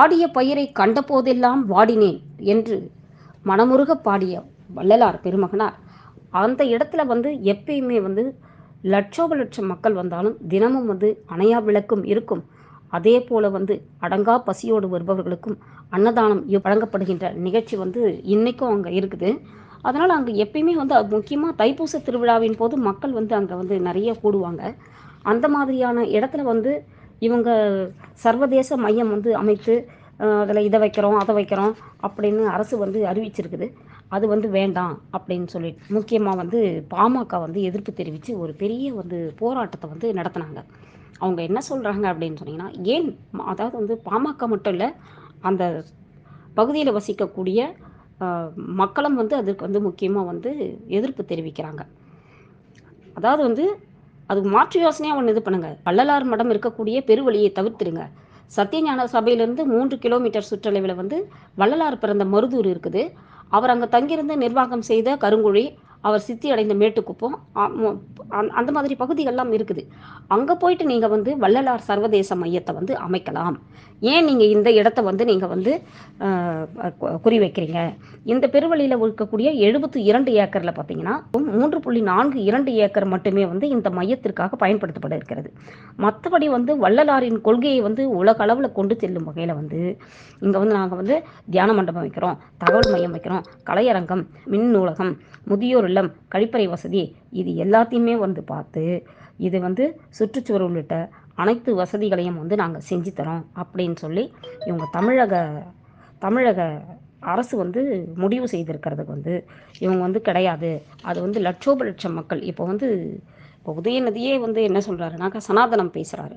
வாடிய பயிரை கண்டபோதெல்லாம் வாடினேன் என்று மனமுருக பாடிய வள்ளலார் பெருமகனார். அந்த இடத்துல வந்து எப்பயுமே வந்து லட்சோப லட்சம் மக்கள் வந்தாலும் தினமும் வந்து அணையா விளக்கும் இருக்கும். அதே போல வந்து அடங்கா பசியோடு வருபவர்களுக்கும் அன்னதானம் வழங்கப்படுகின்ற நிகழ்ச்சி வந்து இன்னைக்கும் அங்கே இருக்குது. அதனால் அங்கே எப்பயுமே வந்து அது முக்கியமாக தைப்பூச திருவிழாவின் போது மக்கள் வந்து அங்கே வந்து நிறைய கூடுவாங்க. அந்த மாதிரியான இடத்துல வந்து இவங்க சர்வதேச மையம் வந்து அமைத்து அதில் இதை வைக்கிறோம் அதை வைக்கிறோம் அப்படின்னு அரசு வந்து அறிவிச்சிருக்குது. அது வந்து வேண்டாம் அப்படின்னு சொல்லிட்டு முக்கியமாக வந்து பாமக வந்து எதிர்ப்பு தெரிவித்து ஒரு பெரிய வந்து போராட்டத்தை வந்து நடத்தினாங்க. அவங்க என்ன சொல்கிறாங்க அப்படின்னு சொன்னீங்கன்னா ஏன் அதாவது வந்து பாமக மட்டும் இல்லை அந்த பகுதியில் வசிக்கக்கூடிய மக்களும் வந்து அதுக்கு வந்து முக்கியமாக வந்து எதிர்ப்பு தெரிவிக்கிறாங்க. அதாவது வந்து அதுக்கு மாற்று யோசனையாக ஒன்று இது பண்ணுங்க. பள்ளலார் மடம் இருக்கக்கூடிய பெருவழியை தவிர்த்துடுங்க. சத்தியஞான சபையிலிருந்து மூன்று கிலோமீட்டர் சுற்றளவில் வந்து வள்ளலார் பிறந்த மருதூர் இருக்குது. அவர் அங்கே தங்கியிருந்து நிர்வாகம் செய்த கருங்குழி அவர் சித்தி அடைந்த மேட்டுக்குப்பம் அந்த- மாதிரி பகுதிகள்லாம் இருக்குது. அங்கே போயிட்டு நீங்கள் வந்து வள்ளலார் சர்வதேச மையத்தை வந்து அமைக்கலாம். ஏன் நீங்கள் இந்த இடத்த வந்து நீங்கள் வந்து குறி வைக்கிறீங்க? இந்த பெருவழியில் இருக்கக்கூடிய எழுபத்தி இரண்டு ஏக்கரில் பார்த்தீங்கன்னா மூன்று புள்ளி நான்கு இரண்டு ஏக்கர் மட்டுமே வந்து இந்த மையத்திற்காக பயன்படுத்தப்பட இருக்கிறது. மற்றபடி வந்து வள்ளலாரின் கொள்கையை வந்து உலக அளவில் கொண்டு செல்லும் வகையில் வந்து இங்கே வந்து நாங்கள் வந்து தியான மண்டபம் வைக்கிறோம் தகவல் மையம் வைக்கிறோம் கலையரங்கம் மின் நூலகம் முதியோர் இல்லம் கழிப்பறை வசதி இது எல்லாத்தையுமே வந்து பார்த்து இது வந்து சுற்றுச்சுவர் உள்ளிட்ட அனைத்து வசதிகளையும் வந்து நாங்கள் செஞ்சு தரோம் அப்படின்னு சொல்லி இவங்க தமிழக தமிழக அரசு வந்து முடிவு செய்திருக்கிறதுக்கு வந்து இவங்க வந்து கிடையாது. அது வந்து லட்சோப லட்சம் மக்கள். இப்போ வந்து இப்போ உதயநிதியே வந்து என்ன சொல்கிறாருனாக்கா சனாதனம் பேசுகிறாரு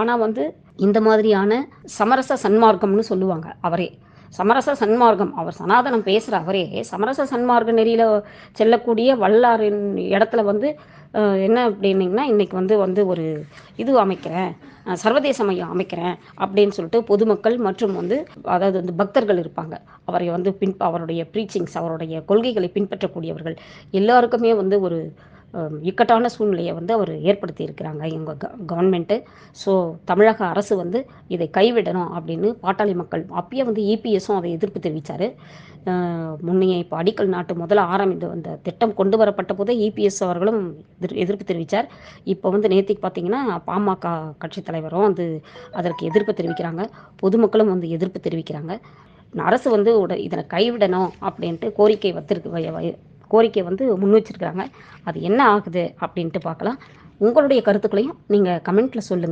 ஆனால் வந்து இந்த மாதிரியான சமரச சன்மார்க்கம்னு சொல்லுவாங்க அவரே. சமரச சன்மார்க்கம். அவர் சனாதனம் பேசுகிற அவரே சமரச சன்மார்க்க நெறியில் செல்லக்கூடிய வல்லாரின் இடத்துல வந்து என்ன அப்படின்னிங்கன்னா இன்றைக்கி வந்து வந்து ஒரு இது அமைக்கிறேன். சர்வதேச மையம் அமைக்கிறேன் அப்படின்னு சொல்லிட்டு பொதுமக்கள் மற்றும் வந்து அதாவது வந்து பக்தர்கள் இருப்பாங்க. அவரை வந்து பின் அவருடைய ப்ரீச்சிங்ஸ் அவருடைய கொள்கைகளை பின்பற்றக்கூடியவர்கள். எல்லாருக்குமே வந்து ஒரு இக்கட்டான சூழ்நிலையை வந்து அவர் ஏற்படுத்தி இருக்கிறாங்க இவங்க க கவர்மெண்ட்டு ஸோ தமிழக அரசு வந்து இதை கைவிடணும் அப்படின்னு பாட்டாளி மக்கள் அப்பயே வந்து இபிஎஸும் அதை எதிர்ப்பு தெரிவித்தார் முன்னைய இப்போ அடிக்கல் நாட்டு முதல்ல ஆரம்பித்து அந்த திட்டம் கொண்டு வரப்பட்ட போதே இபிஎஸ் அவர்களும் எதிர்ப்பு தெரிவித்தார் இப்போ வந்து நேத்திக்கு பார்த்தீங்கன்னா பாமக கட்சித் தலைவரும் வந்து அதற்கு எதிர்ப்பு தெரிவிக்கிறாங்க. பொதுமக்களும் வந்து எதிர்ப்பு தெரிவிக்கிறாங்க. அரசு வந்து இதனை கைவிடணும் அப்படின்ட்டு கோரிக்கை வத்திருக்கு கோரிக்கை வந்து முன் வச்சுருக்காங்க அது என்ன ஆகுது அப்படின்ட்டு பார்க்கலாம். உங்களுடைய கருத்துக்களையும் நீங்கள் கமெண்ட்டில் சொல்லுங்கள்